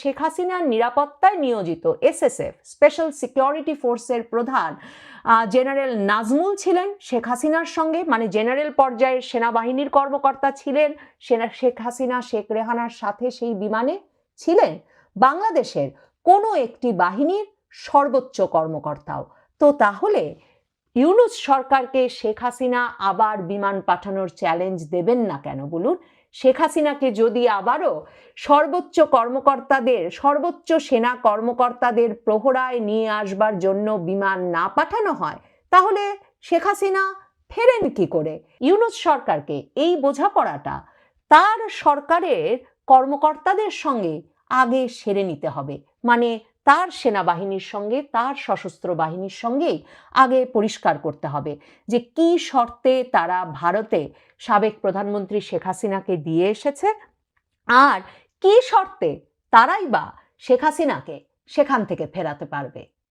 শেখ হাসিনার নিরাপত্তায় নিয়োজিত এসএসএফ স্পেশাল সিকিউরিটি ফোর্সের প্রধান জেনারেল নাজমুল ছিলেন। শেখ হাসিনার সঙ্গে মানে জেনারেল পর্যায়ের সেনাবাহিনীর কর্মকর্তা ছিলেন। সেনা, শেখ হাসিনা, শেখ রেহানার সাথে সেই বিমানে ছিলেন। বাংলাদেশের কোনো একটি বাহিনীর সর্বোচ্চ কর্মকর্তাও। তো তাহলে ইউনুস সরকারকে শেখ হাসিনা আবার বিমান পাঠানোর চ্যালেঞ্জ দেবেন না কেন বলুন? শেখ হাসিনাকে যদি আবারও সর্বোচ্চ কর্মকর্তাদের, সর্বোচ্চ সেনা কর্মকর্তাদের প্রহরায় নিয়ে আসবার জন্য বিমান না পাঠানো হয়, তাহলে শেখ হাসিনা ফেরেন কি করে? ইউনুস সরকারকে এই বোঝাপড়াটা তার সরকারের কর্মকর্তাদের সঙ্গে আগে সেরে নিতে হবে। মানে তার সেনাবাহিনীর সঙ্গে, তার সশস্ত্র বাহিনীর সঙ্গেই আগে পরিষ্কার করতে হবে যে কি শর্তে তারা ভারতে সাবেক প্রধানমন্ত্রী শেখ হাসিনাকে দিয়ে এসেছে আর কি শর্তে তারাই বা শেখ হাসিনাকে সেখান থেকে ফেরাতে পারবে।